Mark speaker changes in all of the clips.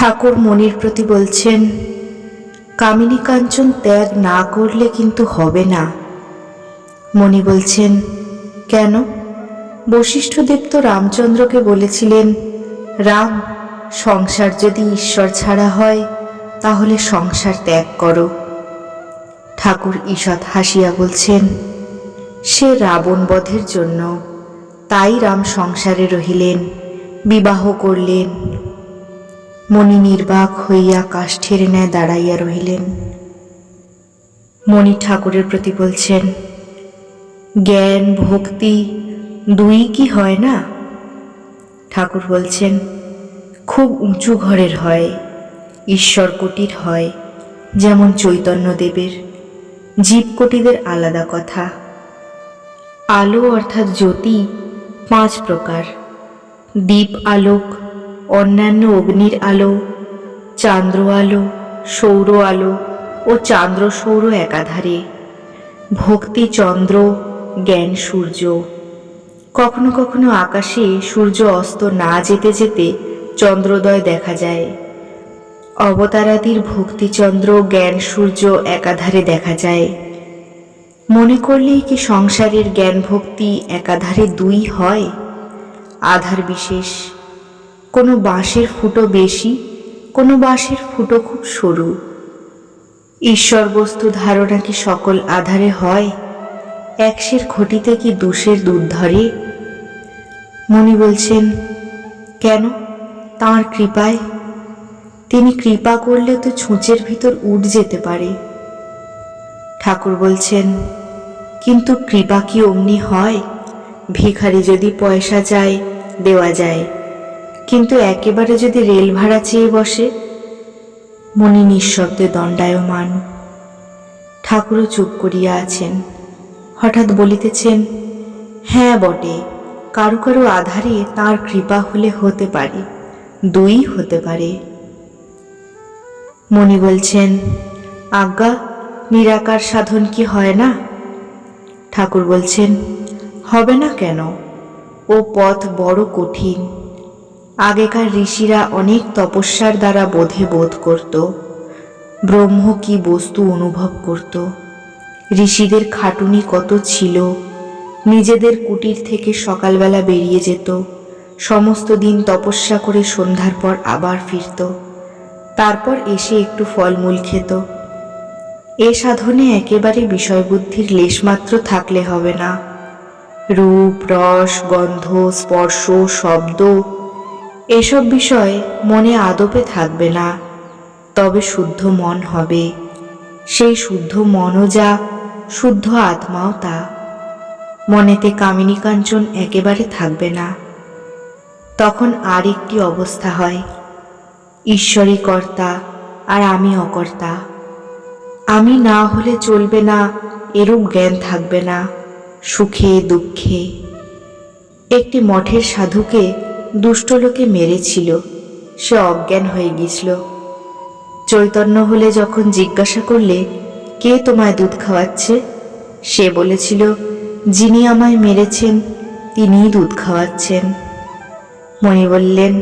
Speaker 1: ঠাকুর মনির প্রতি বলছেন, কামিনী কাঞ্চন ত্যাগ না করলে কিন্তু হবে না। মণি বলছেন, কেন? বশিষ্ঠদেব তো রামচন্দ্রকে বলেছিলেন, রাম, সংসার যদি ঈশ্বর ছাড়া হয়, তাহলে সংসার ত্যাগ করো। ঠাকুর ঈষৎ হাসিয়া বলছেন, সে রাবণ বধের জন্য, তাই রাম সংসারে রহিলেন, বিবাহ করলেন। মণি নির্বাক হইয়া কাষ্ঠের ন্যায় দাঁড়াইয়া রহিলেন। মণি ঠাকুরের প্রতি বলছেন, জ্ঞান, ভক্তি, দুই কি হয় না? ঠাকুর বলছেন, খুব উঁচু ঘরের হয়, ঈশ্বর কোটির হয়, যেমন চৈতন্যদেবের জীবকোটিদের আলাদা কথা। আলো অর্থাৎ জ্যোতি পাঁচ প্রকার। দীপ আলোক অন্যান্য অগ্নির আলো, চান্দ্র আলো, সৌর আলো ও চান্দ্র সৌর একাধারে। ভক্তি চন্দ্র, জ্ঞান সূর্য। কখনো কখনো আকাশে সূর্য অস্ত না যেতে যেতে চন্দ্রোদয় দেখা যায়। অবতারাদির ভক্তিচন্দ্র জ্ঞান সূর্য একাধারে দেখা যায়। মনে করলেই কি সংসারের জ্ঞান ভক্তি একাধারে দুই হয়? আধার বিশেষ। কোনো বাঁশের ফুটো বেশি, কোনো বাঁশের ফুটো খুব সরু। ঈশ্বর বস্তু ধারণা কি সকল আধারে হয়? একশের ঘটিতে কি দুশের দুধ ধরে? মণি বলছেন, কেন? তাঁর কৃপায়। তিনি কৃপা করলে তো ছুঁচের ভিতর উঠ যেতে পারে। ঠাকুর বলছেন, কিন্তু কৃপা কি অমনি হয়? ভিখারি যদি পয়সা চায়, দেওয়া যায়। কিন্তু একেবারে যদি রেল ভাড়া চেয়ে বসে, মনি নিঃশব্দে দণ্ডায়মান। ঠাকুরও চুপ করিয়া আছেন। হঠাৎ বলিতেছেন হ্যাঁ বটে, কারও কারও আধারে তার কৃপা হলে হতে পারে, দুই হতে পারে। মণি বলছেন, আজ্ঞা, নিরাকার সাধন কি হয় না? ঠাকুর বলছেন, হবে না কেন, ও পথ বড় কঠিন। আগেকার ঋষিরা অনেক তপস্যার দ্বারা বোধে বোধ করত, ব্রহ্ম কি বস্তু অনুভব করত। ঋষিদের খাটুনি কত ছিল, নিজেদের কুটির থেকে সকালবেলা বেরিয়ে যেত, সমস্ত দিন তপস্যা করে সন্ধ্যার পর আবার ফিরত, তারপর এসে একটু ফলমূল খেত। এ সাধনে একেবারে বিষয়বুদ্ধির লেশমাত্র থাকলে হবে না। রূপ, রস, গন্ধ, স্পর্শ, শব্দ এসব বিষয় মনে আদপে থাকবে না। তবে শুদ্ধ মন হবে। সেই শুদ্ধ মনও যা, শুদ্ধ আত্মাও তা। মনেতে কামিনী কাঞ্চন একেবারে থাকবে না। তখন আর একটি অবস্থা হয়। ঈশ্বরই কর্তা, আর আমি অকর্তা। আমি না হলে চলবে না, এরূপ জ্ঞান থাকবে না, সুখে, দুঃখে। একটি মঠের সাধুকে দুষ্ট লোকে মেরেছিল, সে অজ্ঞান হয়ে গিয়েছিল। চৈতন্য হলে যখন জিজ্ঞাসা করলে, কে তোমায় দুধ খাওয়াচ্ছে? সে বলেছিল, যিনি আমায় মেরেছেন, তিনিই দুধ খাওয়াচ্ছেন। মণি বললেন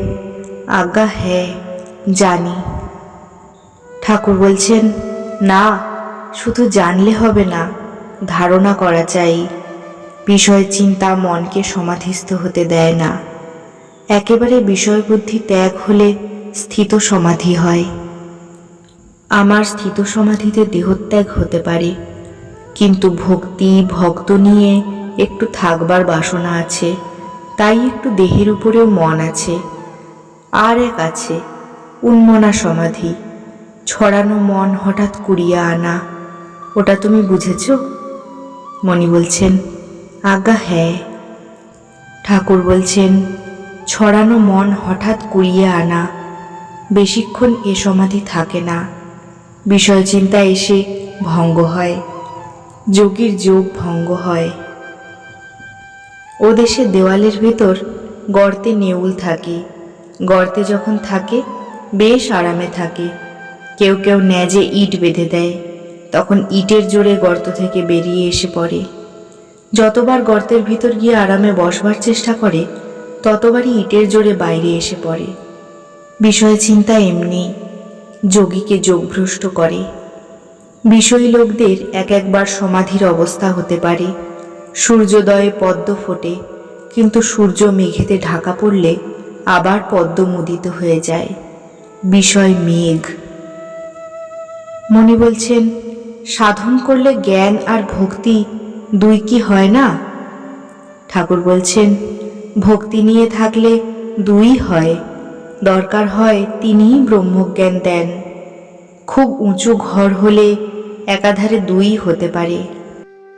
Speaker 1: আজ্ঞা হ্যাঁ জানি। ঠাকুর বলছেন, না, শুধু জানলে হবে না, ধারণা করা চাই। বিষয় চিন্তা মনকে সমাধিস্থ হতে দেয় না। একেবারে বিষয় বুদ্ধি ত্যাগ হলে স্থিত সমাধি হয়। আমার স্থিত সমাধিতে দেহত্যাগ হতে পারে, কিন্তু ভক্তি, ভক্ত নিয়ে একটু থাকবার বাসনা আছে, তাই একটু দেহের উপরেও মন আছে। আর এক আছে, উন্মনা সমাধি। ছড়ানো মন হঠাৎ কুড়িয়ে আনা, ওটা তুমি বুঝেছ? মণি বলছেন, আজ্ঞা হ্যাঁ। ঠাকুর বলছেন ছড়ানো মন হঠাৎ কুড়িয়ে আনা। বেশিক্ষণ এ সমাধি থাকে না। বিষয় চিন্তা এসে ভঙ্গ হয়। যোগীর যোগ ভঙ্গ হয়। ও দেশে দেওয়ালের ভেতর গর্তে নেউল থাকে। গর্তে যখন থাকে, বেশ আরামে থাকে। কেউ কেউ ন্যাজে ইট বেঁধে দেয়। তখন ইটের জোরে গর্ত থেকে বেরিয়ে এসে পড়ে। যতবার গর্তের ভিতর গিয়ে আরামে বসবার চেষ্টা করে ততবারই ইটের জোরে বাইরে এসে পড়ে। বিষয় চিন্তা এমনি, যোগীকে যোগভ্রষ্ট করে। বিষয়ী লোকদের এক একবার সমাধির অবস্থা হতে পারে। সূর্যোদয়ে পদ্ম ফোটে, কিন্তু সূর্য মেঘেতে ঢাকা পড়লে আবার পদ্ম মুদিত হয়ে যায়। বিষয় মেঘ। মণি বলছেন, সাধন করলে জ্ঞান আর ভক্তি দুই কি হয় না? ঠাকুর বলছেন ভক্তি নিয়ে থাকলে দুই হয়। দরকার হয় তিনিই ব্রহ্মজ্ঞান দেন। খুব উঁচু ঘর হলে একাধারে দুই হতে পারে।